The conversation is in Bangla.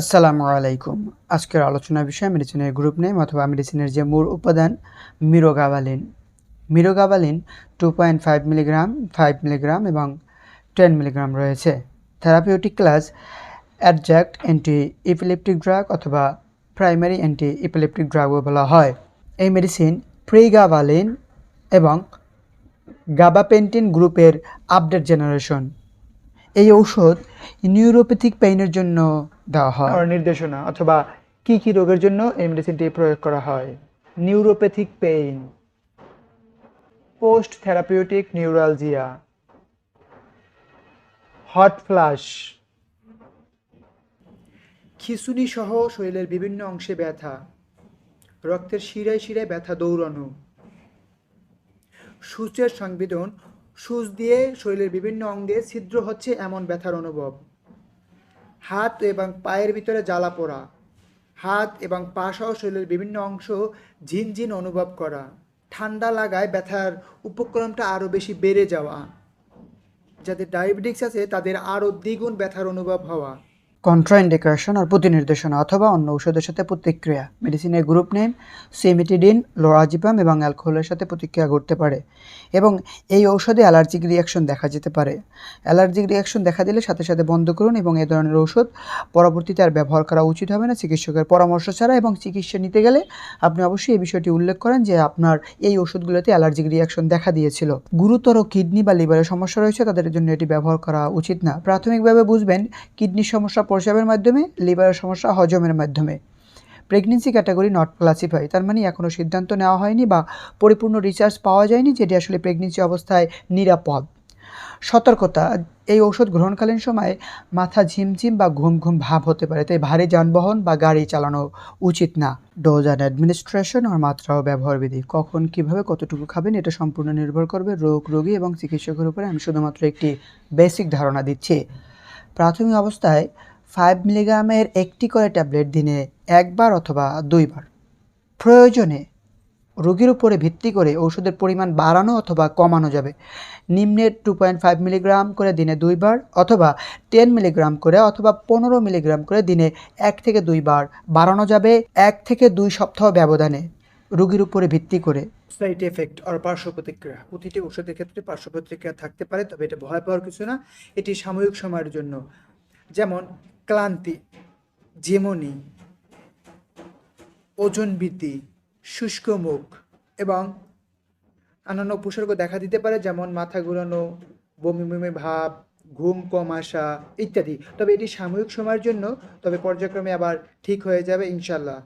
আসসালামু আলাইকুম। আজকের আলোচনার বিষয় মেডিসিনের গ্রুপ নেম অথবা মেডিসিনের যে মূল উপাদান mirogabalin mirogabalin two point five milligram five milligram এবং টেন মিলিগ্রাম রয়েছে। Therapeutic class adjunct anti epileptic drug অথবা প্রাইমারি অ্যান্টি ইপিলেপটিক ড্রাগও বলা হয়। এই মেডিসিন প্রিগাভালিন এবং গাবাপেন্টিন গ্রুপের আপডেট জেনারেশন এই ঔষধ নিউরোপ্যাথিক পেইনের জন্য দেওয়া হয়। নির্দেশনা অথবা কি কি রোগের জন্য এই মেডিসিনটি প্রয়োগ করা হয়। Neuropathic pain post therapeutic neuralgia hot flush খিঁচুনি সহ শরীরের বিভিন্ন অংশে ব্যথা। রক্তের শিরায় শিরায় ব্যথা দৌড়ানো। সূচের সংবেদন সূচ দিয়ে শরীরের বিভিন্ন অঙ্গে ছিদ্র হচ্ছে এমন ব্যথার অনুভব। হাত এবং পায়ের ভিতরে জ্বালা পোড়া। হাত এবং পা সহ শরীরের বিভিন্ন অংশ ঝিনঝিন অনুভব করা। ঠান্ডা লাগায় ব্যথার উপক্রমটা আরও বেশি বেড়ে যাওয়া। যাদের ডায়াবেটিক্স আছে তাদের আরও দ্বিগুণ ব্যথার অনুভব হওয়া। কন্ট্রাইন্ডিকেশন আর প্রতিনির্দেশনা অথবা অন্য ঔষধের সাথে প্রতিক্রিয়া। মেডিসিনের গ্রুপ নেম সেমিটিডিন লোরাজিপাম এবং অ্যালকোহলের সাথে প্রতিক্রিয়া ঘটতে পারে এবং এই ঔষধে অ্যালার্জিক রিয়াকশন দেখা যেতে পারে। অ্যালার্জিক রিয়াকশন দেখা দিলে সাথে সাথে বন্ধ করুন এবং এই ধরনের ঔষধ পরবর্তীতে আর ব্যবহার করা উচিত হবে না। চিকিৎসকের পরামর্শ ছাড়া এবং চিকিৎসা নিতে গেলে আপনি অবশ্যই এই বিষয়টি উল্লেখ করেন যে আপনার এই ওষুধগুলোতে অ্যালার্জিক রিয়াকশন দেখা দিয়েছিল। গুরুতর কিডনি বা লিভারের সমস্যা রয়েছে, তাদের জন্য এটি ব্যবহার করা উচিত না। প্রাথমিকভাবে বুঝবেন, কিডনির সমস্যা প্রস্রাবের মাধ্যমে, লিভারের সমস্যা, হজমের মাধ্যমে। প্রেগনেন্সি ক্যাটাগরি নট ক্লাসিফাই তার মানে এখনও সিদ্ধান্ত নেওয়া হয়নি বা পরিপূর্ণ রিসার্চ পাওয়া যায়নি যেটি আসলে প্রেগনেন্সি অবস্থায় নিরাপদ। সতর্কতা, এই ঔষধ গ্রহণকালীন সময়ে মাথা ঝিমঝিম বা ঘুম ঘুম ভাব হতে পারে, তাই ভারী যানবাহন বা গাড়ি চালানো উচিত না। ডোজ অ্যান্ড অ্যাডমিনিস্ট্রেশন আর মাত্রা ও ব্যবহার বিধি, কখন, কীভাবে, কতটুকু খাবেন, এটা সম্পূর্ণ নির্ভর করবে রোগ, রোগী এবং চিকিৎসকের উপরে। আমি শুধুমাত্র একটি বেসিক ধারণা দিচ্ছি। প্রাথমিক অবস্থায় ফাইভ মিলিগ্রামের একটি করে ট্যাবলেট দিনে একবার অথবা দুইবার। প্রয়োজনে রোগীর উপরে ভিত্তি করে ওষুধের পরিমাণ বাড়ানো অথবা কমানো যাবে। নিম্নের টু পয়েন্ট ফাইভ মিলিগ্রাম করে দিনে দুইবার অথবা টেন মিলিগ্রাম করে অথবা পনেরো মিলিগ্রাম করে দিনে এক থেকে দুইবার বাড়ানো যাবে এক থেকে দুই সপ্তাহ ব্যবধানে। রোগীর উপরে ভিত্তি করে। সাইড এফেক্ট আর পার্শ্ব প্রতিক্রিয়া। প্রতিটি ওষুধের ক্ষেত্রে পার্শ্ব প্রতিক্রিয়া থাকতে পারে, তবে এটা ভয় পাওয়ার কিছু না। এটি সাময়িক সময়ের জন্য। যেমন ক্লান্তি, যেমনি ওজন বৃদ্ধি, শুষ্ক মুখ এবং অন্যান্য উপসর্গ দেখা দিতে পারে, যেমন মাথা ঘুরানো, বমি বমি ভাব, ঘুম কম আসা ইত্যাদি। তবে এটি সাময়িক সময়ের জন্য, তবে পর্যায়ক্রমে আবার ঠিক হয়ে যাবে ইনশাল্লাহ